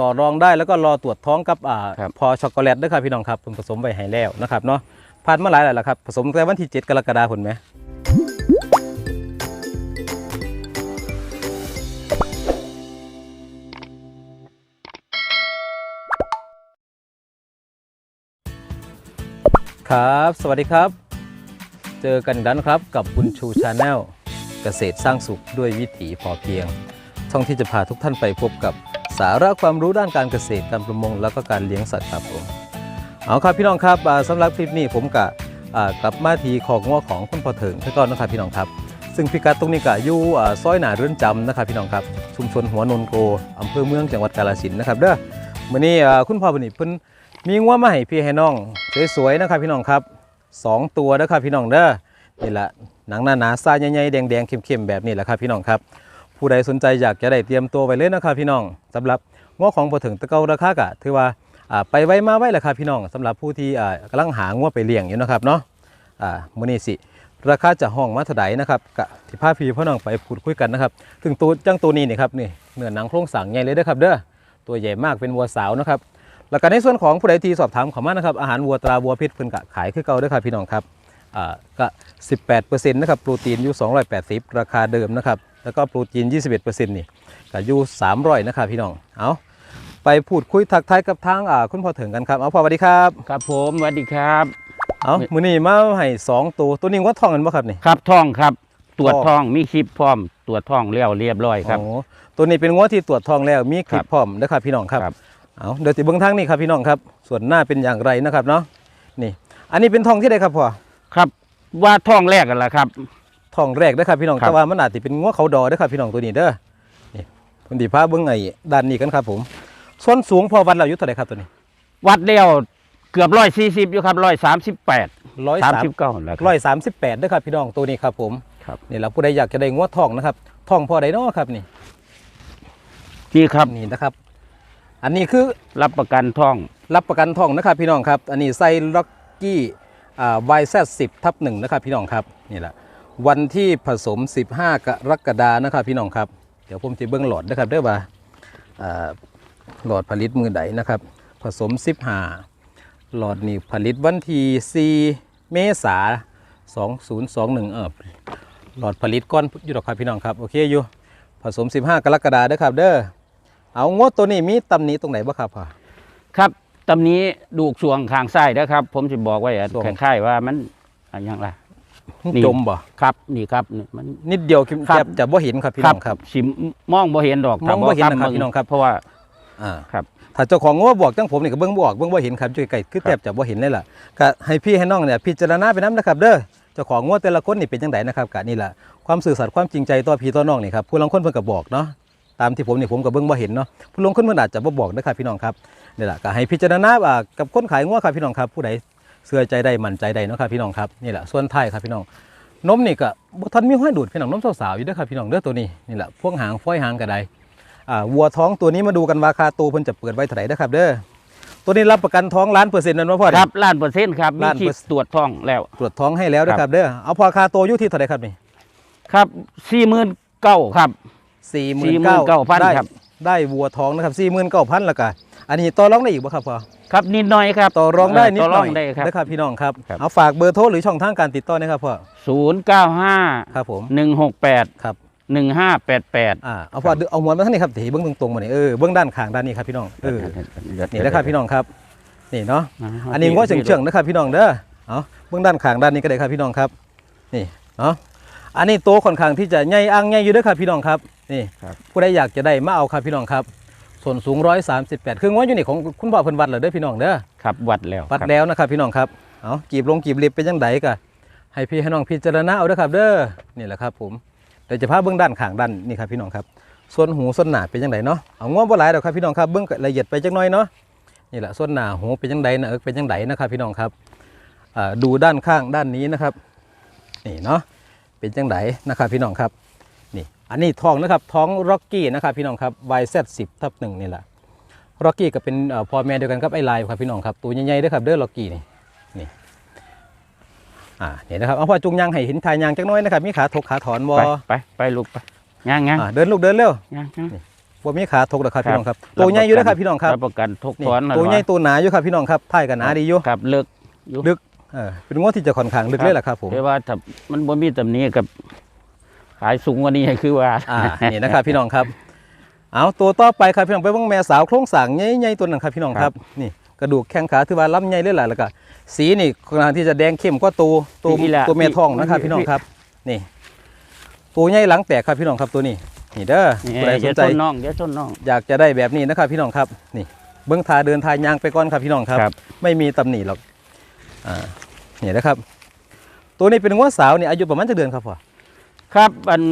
ต่อรองได้แล้วก็รอตรวจท้องกับอ่าครับพอช็อกโกแลตด้วยครับพี่น้องครับผมผสมไว้ให้แล้วนะครับเนาะผ่านมาหลายหลายแล้วครับผสมแต่วันที่ 7 กรกฎาคมไหมครับ สวัสดีครับ เจอกันอีกแล้วนะครับกับบุญชูชาแนลเกษตรสร้างสุขด้วยวิถีพอเพียง ช่องที่จะพาทุกท่านไปพบกับ สาระความรู้ด้านการเกษตรการประมง แล้วก็การเลี้ยงสัตว์ครับผมเอาครับพี่น้องครับอ่าสำหรับคลิปนี้ผมกะกลับมาทีของง้อของคุณพ่อเถิงที่ก่อนนะครับพี่น้องครับ ซึ่งพิกัดตรงนี้กะอยู่ซอยหนาเรือนจำนะครับพี่น้องครับชุมชนหัวนนโกอำเภอเมืองจังหวัดกาฬสินธุ์นะครับเด้อมื้อนี้คุณพ่อเพิ่นนี่เพิ่นมีง้อมาให้พี่ให้น้องสวยๆนะครับพี่น้องครับสองตัวนะครับพี่น้องเด้อนี่แหละหนังหนาๆซาใหญ่ๆแดงๆเข้มๆแบบนี้แหละครับพี่น้องครับ ผู้ใดสนใจอยากจะได้เตรียมตัวไว้เลยนะครับพี่น้องสำหรับง้อของพอถึงตะเการาคากะถือว่าไปไว้มาไว้แหละครับพี่น้องสำหรับผู้ที่อ่ากำลังหาง้อไปเลี้ยงอยู่นะครับเนาะมื้อนี้สิราคาจะห้องมาเท่าใดนะครับกะที่พาพี่พ่อน้องไปพูดคุยกันนะครับ ถึงตัวจังตัวนี้นี่ครับนี่เนื้อหนังโครงสั่งใหญ่เลยเด้อครับเด้อตัวใหญ่มากเป็นวัวสาวนะครับแล้วก็ในส่วนของผู้ใดที่สอบถามเขามานะครับอาหารวัวตราวัวพิษเพิ่นกะขายคือเก่าเด้อครับพี่น้องครับอ่าก็ 18%นะครับโปรตีนอยู่ 280 ราคาเดิมนะครับ แล้วก็โปรตีน 21%นี่ก็อยู่300นะครับพี่น้องเอาไปพูดคุยทักทายกับทางอ่าคุณพ่อเถิงกันครับเอาพ่อสวัสดีครับครับผมสวัสดีครับเอามื้อนี้มาให้สองตัวตัวนี้ว่าทองกันบ่ครับนี่ครับท่องครับตรวจท่องท่องมีคลิปพร้อมตรวจท่องแล้วเรียบร้อยครับโอ้ตัวนี้เป็นง้อที่ตรวจทองแล้วมีคลิครัปบพร้อมนะครับพี่น้องครับครับเอาเดี๋ยวติเบิ้งทางนี่ครับพี่น้องครับ ส่วนหน้าเป็นอย่างไรนะครับเนาะนี่ อันนี้เป็นทองที่ใดครับพ่อครับว่าท่องแรกกันละครับ ทองแรกนะครับพี่น้องครับแต่ว่ามันอาจจะเป็นง้อเขาดอเด้อครับพี่น้องตัวนี้เด้อนี่ผมดีพาเบิ้งไอ้ด้านนี้กันครับ ผมส่วนสูงพอวันเราอยู่เท่าไหร่ครับตัวนี้ วัดแล้วเกือบร้อยสี่สิบอยู่ครับร้อยสามสิบแปดร้อยสามสามสิบเก้าแล้วครับร้อยสามสิบแปดเด้อครับพี่น้องตัวนี้ครับผมครับนี่เราผู้ใดอยากจะได้ง้อทองนะครับทองพอใดเนาะครับนี่นี่ครับนี่นะครับ อันนี้คือรับประกันท่อง รับประกันทองนะครับ พี่น้องครับ อันนี้ไซล็อกกี้อ่าวายแซสิบทับหนึ่งนะครับ พี่น้องครับนี่แหละ วันที่ผสม 15 กรกฎานะครับพี่น้องครับ เดี๋ยวผมจะเบิ้งหลอดนะครับเด้อว่าอ่าหลอดผลิตมือใดนะครับ ผสม 15 หลอดนี่ผลิตวันที่4เมษา2021เออหลอดผลิตก้อนอยู่ดอกครับพี่น้องครับโอเคอยู่ผสม 15 กรกฎาเด้อครับ เด้อเอางวดตัวนี้มีตำหนี้ตรงไหนบ้างครับพ่อครับตำนี้ดูกสวงข้างซ้ายนะครับ ผมจะบอกไว้อะสวงคล้ายๆว่ามันอะไรอย่างไร นี่จมบ่ครับนี่ครับนี่มัน นิดเดียวคิดครับ แทบจะบ่เห็นครับพี่น้องครับสิมองบ่เห็นดอกมองบ่เห็นนะครับถ้าพี่น้องครับเพราะว่าอ่าครับถ้าเจ้าของง้อบอกจังผมนี่ก็เบิ่งบ่ออกเบิ่งบ่เห็นครับช่วยไก่คือครับแทบจะบ่เห็นเลยล่ะก็ให้พี่ให้น้องเนี่ยพิจารณาไปนํนะครับ เด้อเจ้าของง้อแต่ละคนนี่เป็นจังไดนะครับก็นี่ล่ะความสื่อสัตย์ความจริงใจต่อพี่ต่อน้องนี่ครับผู้ลางคนเพิ่นก็บอกเนาะตามที่ผมนี่ผมก็เบิ่งบ่เห็นเนาะผู้ลางคนเพิ่นอาจจะบ่บอกนะครับพี่น้องครับนี่ล่ะก็ให้พิจารณาอ่ากับคนขายง้อครับพี่น้องครับผู้ใด เชื่อใจได้มั่นใจได้เนาะครับพี่น้องครับนี่แหละส่วนท้ายครับพี่น้องนมนี่ก็บ่ทันมีห้อยดูดพี่น้องนมสาวๆอยู่เด้อครับพี่น้องเด้อตัวนี้นี่แหละพวกหางฝ้อยหางก็ได้อ่าวัวท้องตัวนี้มาดูกันราคาตัวเพิ่นจะเปิดไว้เท่าไหร่เด้อครับเด้อตัวนี้รับประกันท้องล้านเปอร์เซ็นต์นั่นว่าพ่อครับล้านเปอร์เซ็นต์ครับมีล้านคลิเปอปร์เซ็นต์ตรวจท่องแล้วตรวจท้องให้แล้วเด้อครับเด้อเอาพอราคาตัวอยู่ที่เท่าไหร่ครับนี่ครับสี่หมื่นเก้าครับสี่หมื่นเก้า49,000ได้ครับ ได้วัวท้องนะครับสี่หมื่นเก้าพันละกันอันนี้ต่อรองได้อีกบ่ครับพ่อครับนิดหน่อยครับต่อรองได้นิดต่อหรน่อองยได้ครับเด้อครับพี่น้องครับครับเอาฝากเบอร์โทรหรือช่องทางการติดต่อนะครับพ่อศูนย์เก้าห้าครับผมหนึ่งหกแปดครับหนึ่งห้าแปดแปดอ่าเอาพ่อเอาหัวมาทางนี้ครับถีเบื้องตรงๆมานี่เออเบื้องด้านข้างด้านนี้ครับพี่น้องเออนี่นะครับพี่น้องครับนี่เนาะอันนี้ง้อเฉียงเฉียงๆนะครับพี่น้องเด้อเอาเบื้องด้านข้างด้านนี้ก็ได้ครับพี่น้องครับ นี่เนาะ อันนี้โตค่อนข้างที่จะใหญ่อ่างใหญ่อยู่เด้อครับพี่น้องครับนี่ครับ ผู้ใดอยากจะได้มาเอาครับพี่น้องครับ ส่วนสูงร้อยสามสิบแปดคือง้ออยู่นี่ของคุณพ่อเพิ่นวัดเหรอเด้อพี่น้องเด้อครับวัดแล้ววัดครับแล้วนะครับพี่น้องครับเอากีบลงกีบเล็บเป็นยังไงก็ให้พี่ให้น้องพิจารณาเอาเด้อครับ เด้อนี่แหละครับผมเดี๋ยวจะพาเบื้องด้านข้างด้านนี่ครับพี่น้องครับส่วนหูส่วนหน้าเป็นยังไงเนาะเอาง้อบ่หลายดอกครับพี่น้องครับเบื้องละเอียดไปจักหน่อยเนาะนี่แหละส่วนหน้าหูเป็นยังไงนะเอิกเป็นยังไงนะครับพี่น้องครับอ่าดูด้านข้างด้านนี้นะครับนี่เนาะ เป็นจังไดนะครับพี่น้องครับนี่อันนี้ทองนะครับท้องร็อกกี้นะครับพี่น้องครับ YZ10 ทับหนึ่งนี่แหละร็อกกี้ก็เป็นเอ่อพ่อแม่เดียวกันครับไอ้ลายครับพี่น้องครับตัวใหญ่ๆเด้วยครับเด้อร็อกกี้นี่นี่อ่านี่นะครับเอาพ่อจุงยางให้เห็นทายยางจักหน้อยนะครับมีขาถกขาถอนบ่ไปไปไปลูกไปย่างย่างอ่าเดินลูกเดินเร็วย่างย่างวับ่มีขาทกหรอกครับครับพี่น้องครับตัวใหญ่อยู่เด้อครับพี่น้องครับรับประกันทุกนี่ถอนตัวใหญ่ตัวหนาอยู่ครับพี่น้องครับท้ายกันหนาดีอยู่ครับเลิกอยู่ลึก เออเป็นงวดที่จะค่อนข้างลึกเลยแหละครับผมแต่ว่าถ้ามันบ่มีตำหนี้กับขายสูงกว่านี้คือว่าอ่านี่นะครับพี่น้องครับ เอาตัวต่อไปครับพี่น้องไปเบิ่งแม่สาวโครงสร้างใหญ่ๆตัวนั้นครับพี่น้องครับนี่กระดูกแข้งขาถือว่าล้ำใหญ่เลยแหละแล้วก็สีนี่ค่อนข้างที่จะแดงเข้มกว่าตัวตัวอีหละตัวแม่ทองนะครับอีพี่น้องครับ นี่ตัวใหญ่หลังแตกครับพี่น้องครับตัวนี้นี่เด้อนี่ผู้ใดสเดี๋ยนวใจต้นน้องเดี๋ยวต้นน้องอยากจะได้แบบนี้นะครับพี่น้องครับ นี่ เบิ้งทาเดินทายยางไปก่อนครับพี่น้องครับครับไม่มีตำหนิหรอก อ่านี่นะครับ ตัวนี้เป็นงวดสาวนี่อายุประมาณจะเดือนครับพ่อครับอัน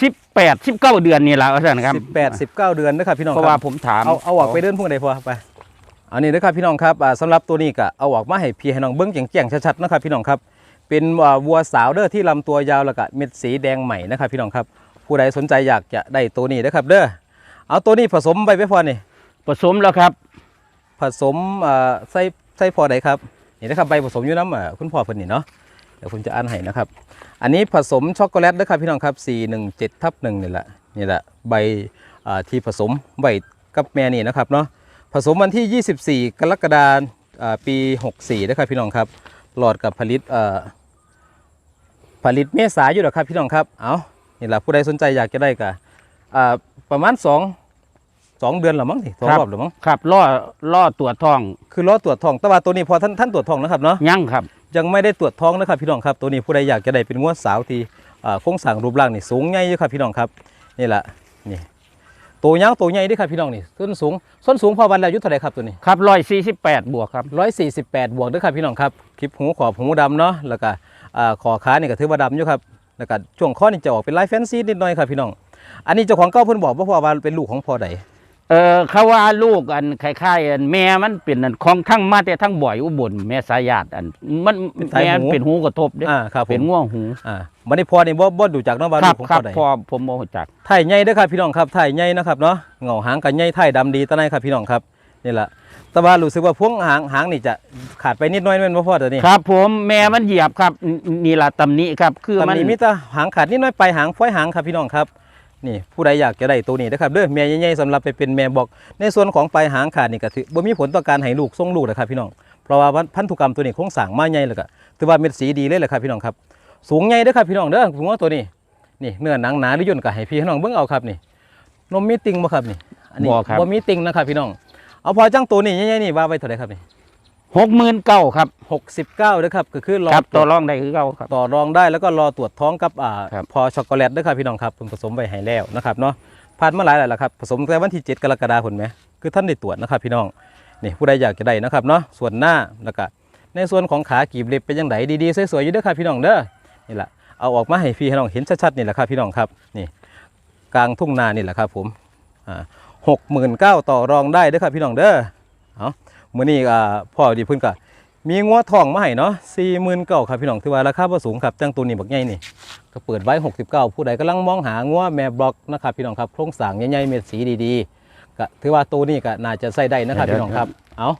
สิบแปดสิบเก้าเดือนนี่แหละอาจารย์ครับสิบแปดสิบเก้าเดือนนะครับพี่น้องเพคราะว่ารับผมถามเอาเอาออกไปเดินพวกใดพอไปอันนี้นะครับพี่น้องครับอ่าสำหรับตัวนี้ก็เอาออกมาให้พี่ให้น้องเบิ้งแจ่งๆชัดๆนะครับพี่น้องครับ เป็นอ่าวัวสาวเด้อที่ลำตัวยาวแล้วก็เม็ดสีแดงใหม่นะครับพี่น้องครับ ผู้ใดสนใจอยากจะได้ตัวนี้นะครับ เด้อเอาตัวนี้ผสมไปไว้พอนี่ผสมแล้วครับ ผสมอ่าใส่ใส่พอใดครับ นี่นะครับใบผสมอยู่น้ำอ่าคุณพ่อเพิ่นนี่เนาะเดี๋ยวผมจะอ่านให้นะครับ อันนี้ผสมช็อกโกแลตนะครับพี่น้องครับ 417ทับหนึ่งนี่แหละนี่แหละใบที่ผสมใบกับแม่นี่นะครับเนาะผสมวันที่ 24 กรกฎาคมอ่าปี 64นะครับพี่น้องครับหลอดกับผลิตผลิตเมษาอยู่หรอครับพี่น้องครับเอานี่แหละผู้ใดสนใจอยากจะได้ก็อ่าประมาณ 2 2เดือนหรือมั้งสิสองครับรอบหรือมั้งครับล่อล่อตรวจท้อง คือรอตรวจทองแต่ว่าตัวนี้พอท่านท่านตรวจทองนะครับเนาะยั่งครับ ยังไม่ได้ตรวจท้องนะครับพี่น้องครับตัวนี้ผู้ใดอยากจะได้เป็นงวดสาวที่อ่าโครงสร้างรูปร่างนี่สูงใหญ่อยู่ครับพี่น้องครับนี่แหละนี่ตัวยาวตัวใหญ่เด้วยครับพี่น้องนี่ส้นสูงส้นสูงพอวันแล้วอายุเท่าไหร่ครับตัวนี้ครับร้อยสี่สิบแปดบวกครับร้อยสี่สิบแปดบวกเด้วยครับพี่น้องครับคลิปหูขอบหูดำเนาะแล้วก็อ่าขอขานี่ก็ถือว่าดำอยู่ครับแล้วก็ช่วงข้อนี่จะออกเป็นลายแฟนซีนิดหน่อยครับพี่น้อง อันนี้เจ้าของเก้าเพิ่นบอกว่าพ่อว่าเป็นลูกของพ่อใด เออเขาว่าลูกอันคล้ายๆอันแม่มันเป็นอันของทั้งมาแต่ทั้งบ่อยอุบลแม่สายญาติอัน มันแม่มันเป็นหูกระทบเด้อ่าครับผเป็นมง่วงหูอ่าวันนี้พ่อนี่บ่บ่ดูจากเนาะว่าคลูรับกของครัพ่บอใดพอผมโมจัก ไทยใหญ่เด้อครับพี่น้องครับไทยใหญ่นะครับเนาะเงาหางกับใหญ่ไทยดำดีตะไนครับพี่น้องครับนี่แหละแต่ว่ารู้สึกว่าพวงหางหางนี่จะขาดไปนิดหน้อยแม่นบ่พอตัวนี้ครับ ผมแม่มันเหยียบครับนนี่ละตำหนี้ครับ คือตอนมันนี้มีแต่หางขาดนิดหน้อยไปหางฟ้อยหางครับพี่น้องครับ นี่ผู้ใดอยากจะได้ตัวนี้นะครับเด้อแม่ใหญ่ๆสำหรับไปเป็นแม่บอก ในส่วนของปลายหางขาดนี่ก็ถือบ่มีผลต่อการให้ลูกส่งลูกนะครับพี่น้องเพราะว่าพันธุกรรมตัวนี้โครงสร้างมาใหญ่แล้วก็ถือว่าเม็ดสีดีเลยแหละครับพี่น้องครับสูงใหญ่เด้อครับพี่น้องเด้อผมว่าตัวนี้นี่เนื้อหนังหนาหรือย่นก็ให้พี่ให้น้องเบิ่งเอาครับนี่นมมีติ่งบ่ครับนี่อันนี้บ่ครับบ่มีติ่งนะครับพี่น้องเอาพอจังตัวนี้ใหญ่ๆนี่ว่าไว้เท่าไหร่ครับนี่ หกหมื่นเก้าครับ69เด้อครับก็คือรอครับตตัรววจรองได้คือเก้าครับ ต่อรองได้แล้วก็รอตรวจท้องกับอ่าครับ พอช็อกโกแลตเด้อครับพี่น้องครับเพิ่นผสมไว้ให้แล้วนะครับเนาะผ่านมาหลายหลายแล้วครับผสมแต่วันที่ 7 กรกฎาคมไหมคือท่านได้ตรวจนะครับพี่น้องนี่ผู้ใดอยากจะได้นะครับเนาะส่วนหน้าแล้วก็ในส่วนของขากีบเล็บเป็นยังไงดีๆสวยๆอยู่เด้อครับพี่น้องเด้อนี่แหละเอาออกมาให้พี่ให้น้องเห็นชัดๆนี่แหละครับพี่น้องครับนี่ กลางทุ่งนานี่แหละครับผมอ่าหกหมื่นเก้าต่อรองได้เด้อครับพี่น้องเด้อเอา มื้อนี้อ่าพ่อดีเพิ่นก็มีงัวทองมาให้เนาะสี่หมื่นเก้าครับพี่น้องถือว่าราคาบ่สูงครับจังตัวนี้บักใหญ่นี่ก็เปิดไว้ 69 ผู้ใดกำลังมองหางัวแม่บล็อกนะครับพี่น้องครับโครงสร้างใหญ่ๆเม็ดสีดีๆก็ถือว่าตัวนี้ก็น่าจะใส่ได้นะครับเดี๋ยวพี่น้องครับเอา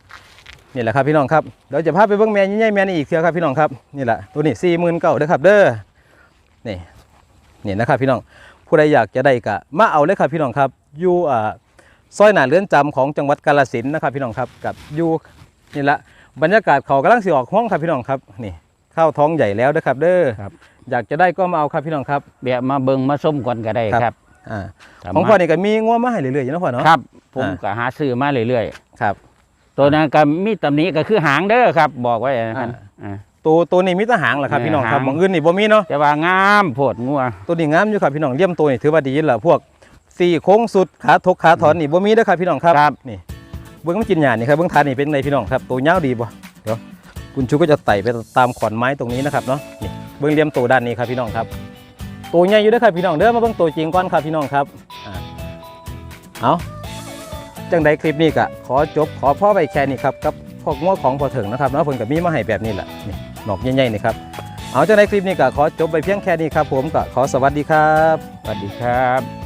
นี่แหละครับพี่น้องครับเดี๋ยวจะพาไปเบิ่งแม่ใหญ่ๆแม่นี่อีกเทื่อครับพี่น้องครับนี่แหละตัวนี้สี่หมื่นเก้าเด้อครับเด้อนี่นี่นะครับพี่น้องผู้ใดอยากจะได้ก็มาเอาเลยครับพี่น้องครับอยู่อ่า ซอยหนาเรือนจำของจังหวัดกาฬสินธุ์นะครับพี่น้องครับกับอยู่นี่ละบรรยากาศเขากำลังสิออกห้องครับพี่น้องครับนี่ข้าวท้องใหญ่แล้วนะครับ เด้อครับ อยากจะได้ก็มาเอาครับพี่น้องครับแบะมาเบิ่งมาส้มก่อนก็ได้ครับครับอ่าสามารถของพ่อนี่ก็มีงัวมาให้เรื่อยๆอยู่นะพ่อเนาะครับผมอ่าก็หาซื้อมาเรื่อยครับๆตัวนั้นก็มีตำหนี้ก็คือหางเด้อครับ บอกไว้นะครับอ่าอ่าตัวตัวนี้มีแตหางแหละครับเออพี่น้องครับหางหมองอื่นนี่บ่มีเนาะแต่ว่างามโพดงัวตัวนี้งามอยู่ครับพี่น้องเลี่ยมตัวนี่ถือว่าดีแล้วพวก สี่โค้งสุดขาทกขาถอนนี่บ่มีเด้อครับพี่น้องครับครับนี่เบิ้งมันกินหญ้านี่ครับเบิ้งทานนี่เป็นไงพี่น้องครับตัวยาวดีบ่เดี๋ยวคุณชูก็จะไต่ไปตามขอนไม้ตรงนี้นะครับเนาะนี่เบิ้งเลี่ยมตัวด้านนี้ครับพี่น้องครับตัวใหญ่อยู่เด้อครับพี่น้องเด้อมาเบิ้งตัวจริงก่อนครับพี่น้องครับอ่าเอาจังใดคลิปนี้ก็ขอจบขอพ่อไปแค่นี้ครับกับพวกง้อของพอถึงนะครับเนาะเพิ่นกับมีมาให้แบบนี้แหละนี่หนอกใหญ่ๆนี่ครับเอาจังใดคลิปนี้ก็ขอจบไปเพียงแค่นี้ครับ ผมก็ขอสวัสดีครับสวัสดีครับ